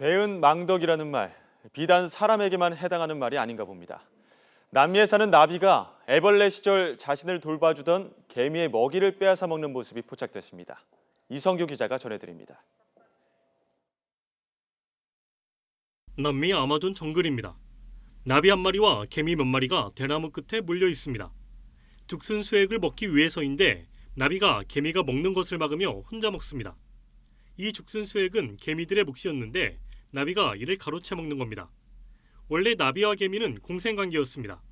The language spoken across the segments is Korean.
배은 망덕이라는 말, 비단 사람에게만 해당하는 말이 아닌가 봅니다. 남미에 사는 나비가 애벌레 시절 자신을 돌봐주던 개미의 먹이를 빼앗아 먹는 모습이 포착됐습니다. 이성규 기자가 전해드립니다. 남미 아마존 정글입니다. 나비 한 마리와 개미 몇 마리가 대나무 끝에 몰려 있습니다. 죽순 수액을 먹기 위해서인데 나비가 개미가 먹는 것을 막으며 혼자 먹습니다. 이 죽순 수액은 개미들의 몫이었는데 나비가 이를 가로채 먹는 겁니다. 원래 나비와 개미는 공생관계였습니다.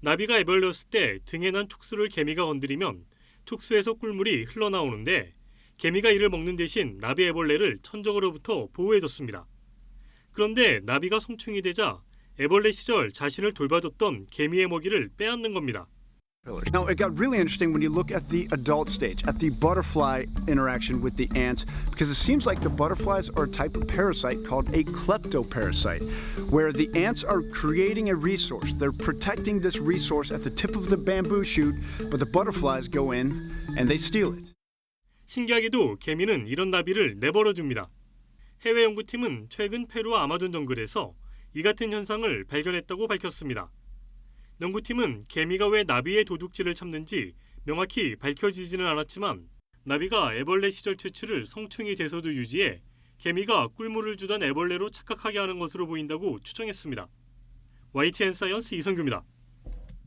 나비가 애벌레였을 때 등에 난 툭수를 개미가 건드리면 툭수에서 꿀물이 흘러나오는데 개미가 이를 먹는 대신 나비 애벌레를 천적으로부터 보호해줬습니다. 그런데 나비가 성충이 되자 애벌레 시절 자신을 돌봐줬던 개미의 먹이를 빼앗는 겁니다. Now, it got really interesting when you look at the adult stage, at the butterfly interaction with the ants, because it seems like the butterflies are a type of parasite called a kleptoparasite, where the ants are creating a resource. They're protecting this resource at the tip of the bamboo shoot, but the butterflies go in and they steal it. 신기하게도 개미는 이런 나비를 내버려 줍니다. 해외 연구팀은 최근 페루 아마존 정글에서 이 같은 현상을 발견했다고 밝혔습니다. 연구팀은 개미가 왜 나비의 도둑질을 참는지 명확히 밝혀지지는 않았지만 나비가 애벌레 시절 퇴출을 성충이 돼서도 유지해 개미가 꿀물을 주던 애벌레로 착각하게 하는 것으로 보인다고 추정했습니다. YTN 사이언스 이성규입니다.